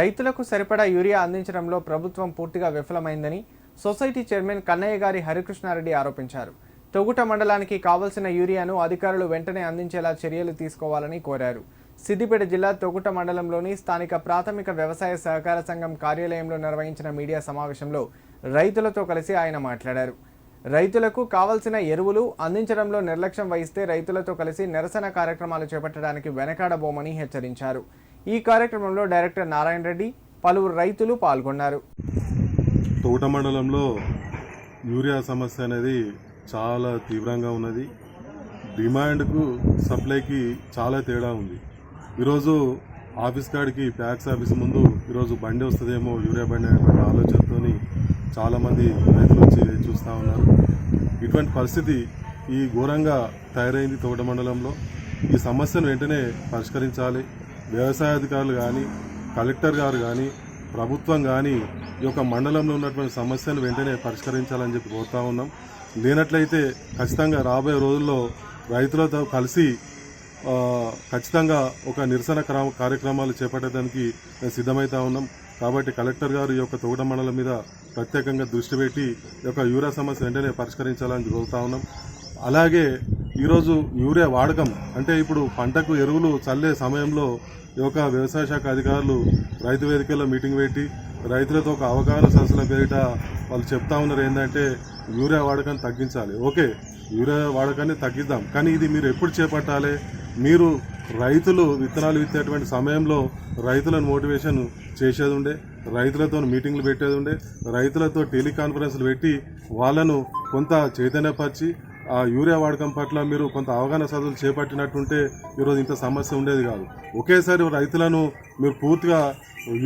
రైతులకు సరిపడా యూరియా అందించడంలో ప్రభుత్వం పూర్తిగా విఫలమైందని సొసైటీ చైర్మన్ కన్నయ్య గారి హరికృష్ణారెడ్డి ఆరోపించారు. తొగుట మండలానికి కావలసిన యూరియాను అధికారులు వెంటనే అందించేలా చర్యలు తీసుకోవాలని కోరారు. సిద్దిపేట జిల్లా తొగుట మండలంలోని స్థానిక ప్రాథమిక వ్యవసాయ సహకార సంఘం కార్యాలయంలో నిర్వహించిన మీడియా సమావేశంలో రైతులతో కలిసి ఆయన మాట్లాడారు. రైతులకు కావలసిన ఎరువులు అందించడంలో నిర్లక్ష్యం వహిస్తే రైతులతో కలిసి నిరసన కార్యక్రమాలు చేపట్టడానికి వెనకాడబోమని హెచ్చరించారు. ఈ కార్యక్రమంలో డైరెక్టర్ నారాయణ రెడ్డి పలువురు రైతులు పాల్గొన్నారు. తోట మండలంలో యూరియా సమస్య అనేది చాలా తీవ్రంగా ఉన్నది. డిమాండ్కు సప్లైకి చాలా తేడా ఉంది. ఈరోజు ఆఫీస్ కాడికి ప్యాక్స్ ఆఫీస్ ముందు ఈరోజు బండి వస్తుందేమో యూరియా బండి అనేటువంటి ఆలోచనతో చాలామంది రైతులు వచ్చి చూస్తూ ఉన్నారు. ఇటువంటి పరిస్థితి ఈ ఘోరంగా తయారైంది తోట మండలంలో. ఈ సమస్యను వెంటనే పరిష్కరించాలి. వ్యవసాయ అధికారులు కానీ కలెక్టర్ గారు కానీ ప్రభుత్వం కానీ ఈ యొక్క మండలంలో ఉన్నటువంటి సమస్యను వెంటనే పరిష్కరించాలని చెప్పి కోరుతా ఉన్నాం. లేనట్లయితే ఖచ్చితంగా రాబోయే రోజుల్లో రైతులతో కలిసి ఖచ్చితంగా ఒక నిరసన క్రమ- కార్యక్రమాలు చేపట్టడానికి మేము సిద్ధమవుతా ఉన్నాం. కాబట్టి కలెక్టర్ గారు ఈ యొక్క తోట మండలం మీద ప్రత్యేకంగా దృష్టి పెట్టి ఈ యొక్క యూరియా సమస్య వెంటనే పరిష్కరించాలని కోరుతా ఉన్నాం. అలాగే ఈరోజు యూరియా వాడకం. అంటే ఇప్పుడు పంటకు ఎరువులు చల్లే సమయంలో ఈ యొక్క వ్యవసాయ శాఖ అధికారులు రైతు వేదికల్లో మీటింగ్ పెట్టి రైతులతో ఒక అవగాహన సదస్సుల పేరిట వాళ్ళు చెప్తా ఉన్నారు ఏంటంటే యూరియా వాడకాన్ని తగ్గించాలి. ఓకే యూరియా వాడకాన్ని తగ్గిద్దాం. కానీ ఇది మీరు ఎప్పుడు చేపట్టాలి? మీరు రైతులు విత్తనాలు విత్తేటువంటి సమయంలో రైతులను మోటివేషన్ చేసేది ఉండే రైతులతో మీటింగ్లు పెట్టేది ఉండే రైతులతో టెలికాన్ఫరెన్స్లు పెట్టి వాళ్ళను కొంత చైతన్యపరిచి ఆ యూరియా వాడకం పట్ల మీరు కొంత అవగాహన సదస్సులు చేపట్టినట్టుంటే ఈరోజు ఇంత సమస్య ఉండేది కాదు. ఒకేసారి రైతులను మీరు పూర్తిగా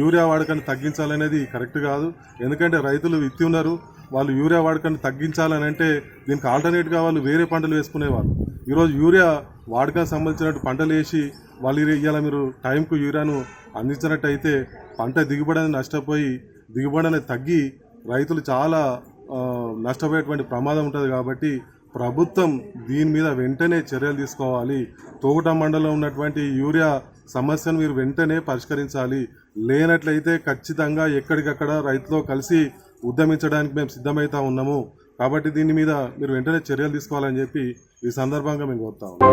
యూరియా వాడకాన్ని తగ్గించాలనేది కరెక్ట్ కాదు. ఎందుకంటే రైతులు విత్తి ఉన్నారు వాళ్ళు యూరియా వాడకాన్ని తగ్గించాలని అంటే దీనికి ఆల్టర్నేట్గా వాళ్ళు వేరే పంటలు వేసుకునేవాళ్ళు ఈరోజు యూరియా వాడకానికి సంబంధించినట్టు పంటలు వేసి వాళ్ళు ఇవాళ మీరు టైంకు యూరియాను అందించినట్టయితే పంట దిగుబడి అనేది నష్టపోయి దిగుబడి అనేది తగ్గి రైతులు చాలా నష్టపోయేటువంటి ప్రమాదం ఉంటుంది కాబట్టి ప్రభుత్వం దీని మీద వెంటనే చర్యలు తీసుకోవాలి. తోగుట మండలంలో ఉన్నటువంటి యూరియా సమస్యను మీరు వెంటనే పరిష్కరించాలి. లేనట్లయితే ఖచ్చితంగా ఎక్కడికక్కడ రైతుతో కలిసి ఉద్యమించడానికి మేము సిద్ధమవుతా ఉన్నాము. కాబట్టి దీని మీద మీరు వెంటనే చర్యలు తీసుకోవాలని చెప్పి ఈ సందర్భంగా మేము కోరుతా ఉన్నాం.